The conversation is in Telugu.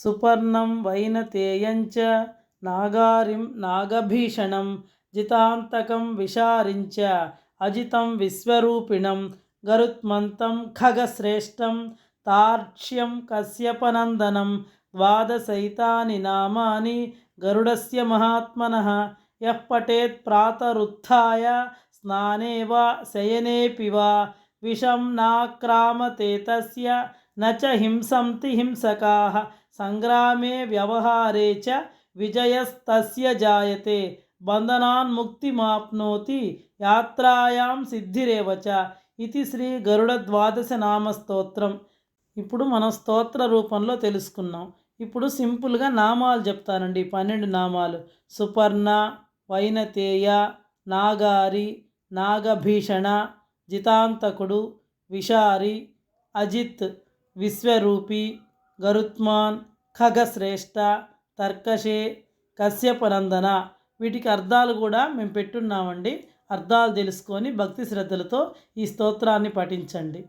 సుపర్ణం వైనతేయంచ నాగారిం నాగభీషణం జితాంతకం విశారించ అజితం విశ్వరూపిణం గరుత్మంతం ఖగశ్రేష్టం తార్క్ష్యం కశ్యపనందనం ద్వాదశైతాని నామాని గరుడస్య మహాత్మన యః పఠేత్ ప్రాతరుత్థాయ స్నానే వా శయనేపి వా విషం నాక్రామతే తస్య న చ హింసంతి సంగ్రామే వ్యవహారే చ విజయస్తస్య జాయతే బంధనాన్ బంధనాన్ముక్తిమాప్నోతి యాత్రాయాం సిద్ధిరేవ ఇది శ్రీ గరుడ ద్వాదశ నామ స్తోత్రం ఇప్పుడు మనం స్తోత్ర రూపంలో తెలుసుకున్నాం. ఇప్పుడు సింపుల్గా నామాలు చెప్తానండి. పన్నెండు నామాలు. సుపర్ణ వైనతేయ నాగారి నాగభీషణ జితాంతకుడు విషారి అజిత్. విశ్వరూపి గరుత్మాన్ ఖగశ్రేష్ఠ తర్కషే కశ్యపనందన వీటికి అర్థాలు కూడా మేము పెట్టున్నామండి. అర్థాలు తెలుసుకొని భక్తి శ్రద్ధలతో ఈ స్తోత్రాన్ని పఠించండి.